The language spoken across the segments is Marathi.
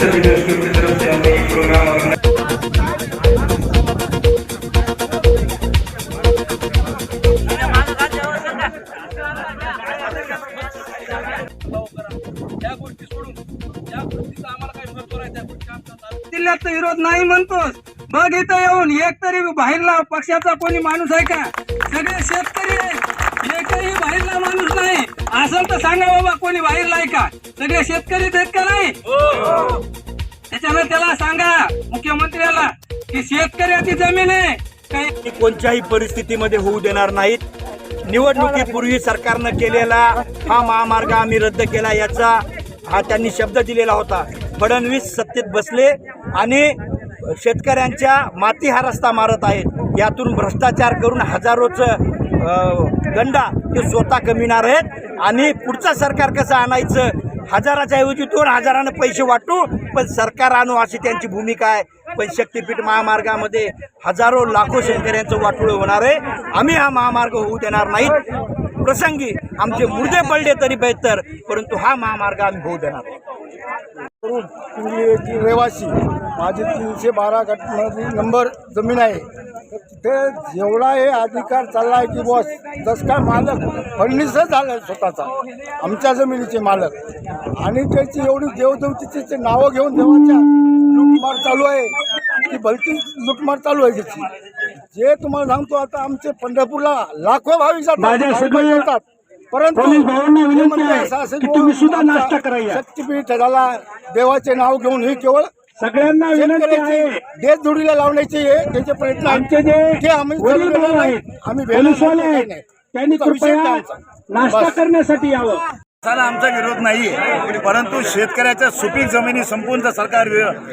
जैसे दोस्तों की तरफ से एक प्रोग्राम त्या गोष्टी सोडून ज्या गोष्टीचा आम्हाला काही महत्त्व आहे त्या गोष्टी आमचा विरोध नाही म्हणतोस. बघ इथं येऊन एक तरी बाहेरला पक्षाचा कोणी माणूस आहे का? सगळे शेतकरी एकही बाहेरला माणूस नाही. असं तर सांगा बाबा कोणी बाहेरला आहे का? सगळे शेतकरीच आहेत का नाही? त्याच्यानं त्याला सांगा मुख्यमंत्र्याला की शेतकऱ्याची जमीन आहे. काही ती कोणत्याही परिस्थितीमध्ये होऊ देणार नाहीत. निवडणुकीपूर्वी सरकारनं केलेला हा महामार्ग आम्ही रद्द केला याचा हा त्यांनी शब्द दिलेला होता. फडणवीस सत्तेत बसले आणि शेतकऱ्यांच्या माती हा रस्ता मारत आहेत. यातून भ्रष्टाचार करून हजारोचं गंडा ते स्वतः कमिणार आहेत. आणि पुढचं सरकार कसं आणायचं? हजाराच्या ऐवजी दोन हजारानं पैसे वाटू पण सरकार आणू अशी त्यांची भूमिका आहे. पण शक्तीपीठ महामार्गामध्ये हजारो लाखो शेतकऱ्यांचं वाटोळं होणार आहे. आम्ही हा महामार्ग होऊ देणार नाहीत. प्रसंगी आमचे मुर्दे पडले तरी बेहतर परंतु हा महामार्ग आम्ही होऊ देणार येथील रहिवासी माझी तीनशे बारा गटमध्ये नंबर जमीन आहे. तर तिथे जेवढा हे अधिकार चालला आहे की बॉस जस काय मालक फडणीसच झाला आहे स्वतःचा आमच्या जमिनीचे मालक. आणि त्याची एवढी देवदेवतीची नावं घेऊन देवाच्या लुटमार चालू आहे. की भलती लुटमार चालू आहे त्याची. जे तुम्हाला सांगतो आता आमचे पंढरपूरला लाखो भाविक जातात परंतु पोलीस भावांना विनंती ते म्हणते आहे असं असेल की बुवा, तुम्ही सुद्धा नाश्ता करा या. शक्तीपीठ झाला देवाचे नाव घेऊन हे केवळ सगळ्यांना विनंती आहे शेतकऱ्याचे देश जोडीला लावण्याचे हे त्याचे प्रयत्न आहेत. आमचे जे ते आम्ही वडील चालवलेलं भाऊ नाही. आहेत आम्ही भेटणार पोलीसवाले नाही, आहेत. त्यांनी विषय कृपया. नाश्ता बस. करण्यासाठी यावं त्याला आमचा विरोध नाही परंतु शेतकऱ्याच्या सुपीक जमिनी संपून जर सरकार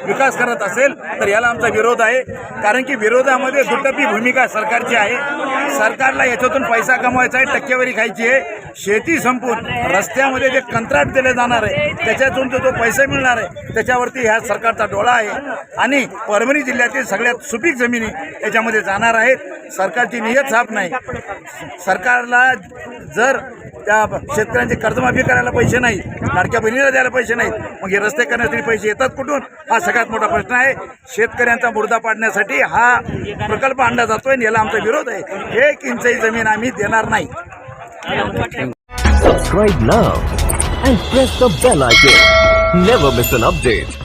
विकास करत असेल तर याला आमचा विरोध आहे. कारण की विरोधामध्ये दुटप्पी भूमिका सरकारची आहे. सरकारला याच्यातून पैसा कमवायचा आहे टक्केवारी खायची आहे. शेती संपून रस्त्यामध्ये जे कंत्राट दिले जाणार आहे त्याच्यातून जो जो पैसा मिळणार आहे त्याच्यावरती ह्या सरकारचा डोळा आहे. आणि परभणी जिल्ह्यातील सगळ्यात सुपीक जमिनी याच्यामध्ये जाणार आहेत. सरकारची नियत साफ नाही. सरकारला जर त्या शेतकऱ्यांची कर्जमाफी करायला पैसे नाही लाडक्या बहिणीला द्यायला पैसे नाहीत. मग हे रस्ते करण्यासाठी पैसे येतात कुठून? हा सगळ्यात मोठा प्रश्न आहे. शेतकऱ्यांचा मुर्दा पाडण्यासाठी हा प्रकल्प आणला जातोय आणि याला आमचा विरोध आहे. एक इंचही जमीन आम्ही देणार नाही. Subscribe now and press the bell icon. Never miss an update.